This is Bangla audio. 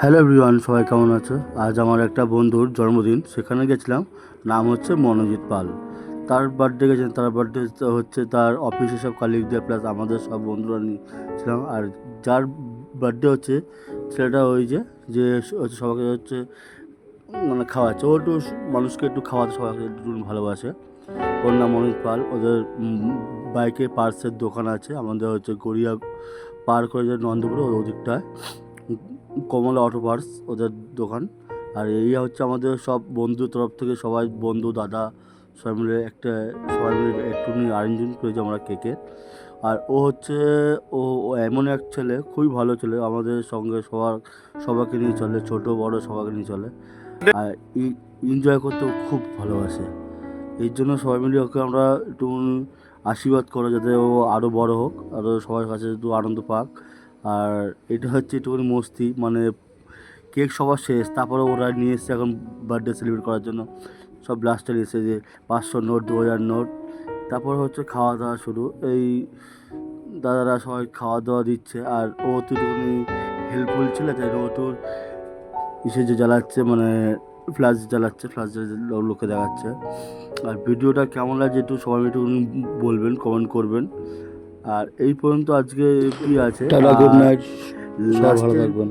হ্যালো এভরিওয়ান, সবাই কেমন আছো? আজ আমার একটা বন্ধুর জন্মদিন, সেখানে গেছিলাম। নাম হচ্ছে মনোজিৎ পাল। তার বার্থডে গেছেন তার বার্থডে হচ্ছে তার অফিসে সব কালিগদের প্লাস আমাদের সব বন্ধুরা নিয়ে ছিলাম আর যার বার্থডে হচ্ছে, ছেলেটা ওই যে যে হচ্ছে সবাইকে হচ্ছে মানে খাওয়াচ্ছে। ও একটু মানুষকে একটু খাওয়াতে, সবাইকে একটু ভালোবাসে। ওর নাম মনোজ পাল। ওদের বাইকে পার্সের দোকান আছে, আমাদের হচ্ছে গড়িয়া পার করে যে নন্দপুরে ওদিকটায়। কমলা অটো পার্টস ওদের দোকান। আর এই হচ্ছে আমাদের সব বন্ধুর তরফ থেকে সবাই, বন্ধু, দাদা, সবাই মিলে একটা, সবাই মিলে একটু অ্যারেঞ্জমেন্ট করেছি আমরা কেকের আর ও হচ্ছে, ও এমন এক ছেলে, খুবই ভালো ছেলে, আমাদের সঙ্গে সবার সবাইকে নিয়ে চলে, ছোট, বড় সবাইকে নিয়ে চলে। আর এনজয় করতেও খুব ভালোবাসে। এই জন্য সবাই মিলে ওকে আমরা একটু আশীর্বাদ করো যাতে ও আরও বড় হোক আরও সবার কাছে একটু আনন্দ পাক। আর এটা হচ্ছে একটুখানি মস্তি মানে কেক সবার শেষ তারপরে ওরা নিয়ে এসছে এখন বার্থডে সেলিব্রেট করার জন্য। সব লাস্টে এসে যে পাঁচশো নোট দু হাজার নোট। তারপর হচ্ছে খাওয়া দাওয়া শুরু। এই দাদারা সবাই খাওয়া দাওয়া দিচ্ছে, আর ও তো একটুখানি হেল্পফুল ছিল, তাই ও তো ইসে যে জ্বালাচ্ছে মানে ফ্ল্যাশ জ্বালাচ্ছে ফ্ল্যাশ লোকে দেখাচ্ছে। আর ভিডিওটা কেমন লাগছে একটু সবাই একটু বলবেন কমেন্ট করবেন। আর এই পর্যন্ত আজকে কি আছে? টাটা গুড নাইট সবাই ভালো লাস্টে থাকবেন।